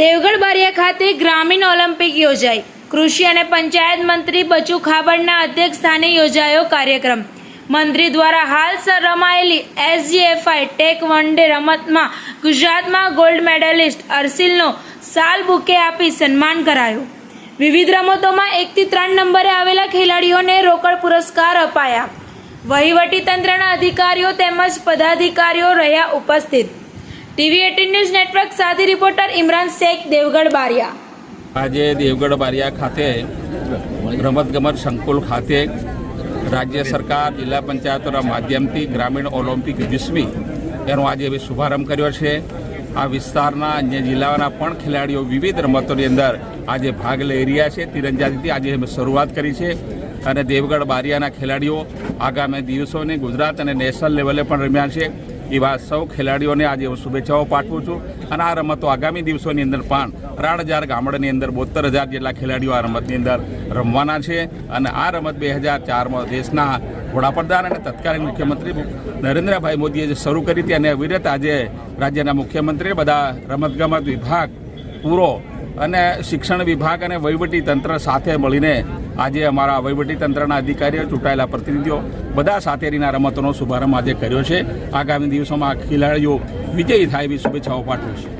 દેવગઢ બારિયા ખાતે ગ્રામીણ ઓલિમ્પિક યોજાઈ. કૃષિ અને પંચાયત મંત્રી બચુ ખાબડના અધ્યક્ષ સ્થાને યોજાયો કાર્યક્રમ. મંત્રી દ્વારા હાલ સર રમાયેલી એસજીએફઆઈ ટેક વન ડે રમતમાં ગુજરાતમાં ગોલ્ડ મેડલિસ્ટ અર્સિલનો સાલ બુકે આપી સન્માન કરાયું. વિવિધ રમતોમાં એકથી ત્રણ નંબરે આવેલા ખેલાડીઓને રોકડ પુરસ્કાર અપાયા. વહીવટી તંત્રના અધિકારીઓ તેમજ પદાધિકારીઓ રહ્યા ઉપસ્થિત. ટીવી એટીન ન્યૂઝ નેટવર્ક સાથે રિપોર્ટર ઇમરાન શેખ, દેવગઢ બારિયા. આજે દેવગઢ બારિયા ખાતે રમતગમત સંકુલ ખાતે રાજ્ય સરકાર, જિલ્લા પંચાયતોના માધ્યમથી ગ્રામીણ ઓલિમ્પિક વીસમી એનો આજે હવે શુભારંભ કર્યો છે. આ વિસ્તારના અન્ય જિલ્લાઓના પણ ખેલાડીઓ વિવિધ રમતોની અંદર આજે ભાગ લઈ રહ્યા છે. તીરંદાજીથી આજે અમે શરૂઆત કરી છે. અને દેવગઢ બારિયાના ખેલાડીઓ આગામી દિવસોને ગુજરાત અને નેશનલ લેવલે પણ રમ્યા છે. એવા સૌ ખેલાડીઓને આજે હું શુભેચ્છાઓ પાઠવું છું અને આ રમતો આગામી દિવસોની અંદર પણ ત્રણ હજાર ગામડાની અંદર બોતેર હજાર જેટલા ખેલાડીઓ આ રમતની અંદર રમવાના છે. અને આ રમત બે હજાર ચારમાં દેશના વડાપ્રધાન અને તત્કાલીન મુખ્યમંત્રી નરેન્દ્રભાઈ મોદીએ જે શરૂ કરી હતી અને અવિરત આજે રાજ્યના મુખ્યમંત્રી બધા રમતગમત વિભાગ પૂરો અને શિક્ષણ વિભાગ અને વહીવટી તંત્ર સાથે મળીને આજે અમારા વહીવટી તંત્રના અધિકારીઓ, ચૂંટાયેલા પ્રતિનિધિઓ બધા સાથેરીના રમતોનો શુભારંભ આજે કર્યો છે. આગામી દિવસોમાં ખેલાડીઓ વિજયી થાય એવી શુભેચ્છાઓ પાઠવું છું.